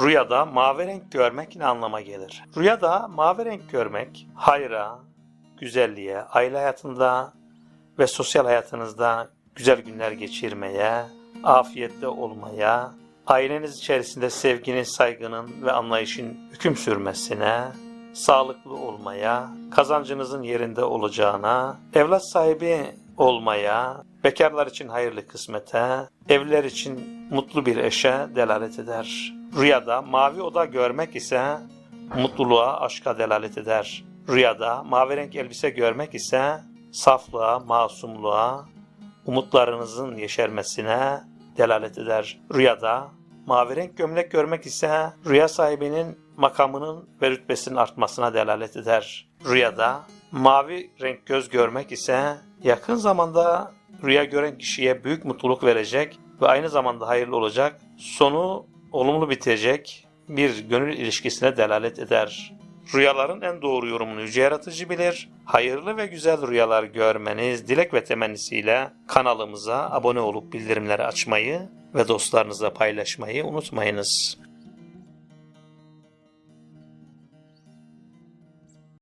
Rüyada mavi renk görmek ne anlama gelir? Rüyada mavi renk görmek hayra, güzelliğe, aile hayatında ve sosyal hayatınızda güzel günler geçirmeye, afiyette olmaya, aileniz içerisinde sevginin, saygının ve anlayışın hüküm sürmesine, sağlıklı olmaya, kazancınızın yerinde olacağına, evlat sahibi olmaya, bekarlar için hayırlı kısmete, evliler için mutlu bir eşe delalet eder. Rüyada mavi oda görmek ise mutluluğa, aşka delalet eder. Rüyada mavi renk elbise görmek ise saflığa, masumluğa, umutlarınızın yeşermesine delalet eder. Rüyada mavi renk gömlek görmek ise rüya sahibinin makamının ve rütbesinin artmasına delalet eder. Rüyada mavi renk göz görmek ise yakın zamanda rüya gören kişiye büyük mutluluk verecek ve aynı zamanda hayırlı olacak, sonu olumlu bitecek bir gönül ilişkisine delalet eder. Rüyaların en doğru yorumunu yüce yaratıcı bilir. Hayırlı ve güzel rüyalar görmeniz dilek ve temennisiyle kanalımıza abone olup bildirimleri açmayı ve dostlarınızla paylaşmayı unutmayınız.